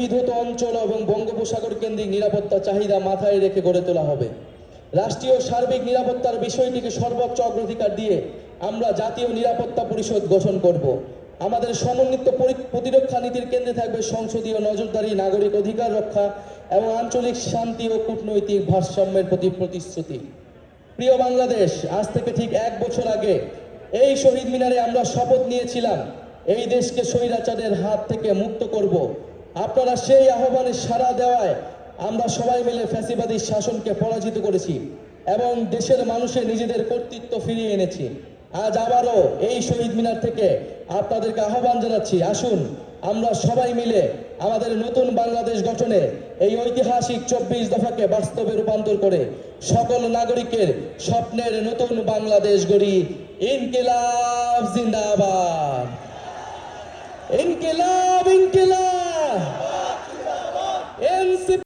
বিধত অঞ্চল এবং বঙ্গোপসাগর কেন্দ্রিক নিরাপত্তা চাহিদা মাথায় রেখে গড়ে তোলা হবে। রাষ্ট্রীয় সার্বিক নিরাপত্তার বিষয়টিকে সর্বোচ্চ অগ্রাধিকার দিয়ে আমরা জাতীয় নিরাপত্তা পরিষদ গঠন করব। আমাদের সমন্বিত প্রতিরক্ষা নীতির কেন্দ্রে থাকবে সংসদীয় নজরদারি, নাগরিক অধিকার রক্ষা এবং আঞ্চলিক শান্তি ও কূটনৈতিক ভারসাম্যের প্রতি প্রতিশ্রুতি। প্রিয় বাংলাদেশ, আজ থেকে ঠিক এক বছর আগে এই শহীদ মিনারে আমরা শপথ নিয়েছিলাম। এই দেশকে স্বৈরাচারের হাত থেকে মুক্ত করব। আপনারা সেই আহ্বানে সাড়া দেওয়ায় আমরা সবাই মিলে ফ্যাসিবাদী শাসনকে পরাজিত করেছি এবং দেশের মানুষের নিজেদের কর্তৃত্ব ফিরিয়ে এনেছি। আজ আবারও এই শহীদ মিনার থেকে আপনাদেরকে আহ্বান জানাচ্ছি, আসুন আমরা সবাই মিলে আমাদের নতুন বাংলাদেশ গঠনে এই ঐতিহাসিক চব্বিশ দফাকে বাস্তবে রূপান্তর করে সকল নাগরিকের স্বপ্নের নতুন বাংলাদেশ গড়ি। ইনকিলাব জিন্দাবাদ। ইনকিলাব!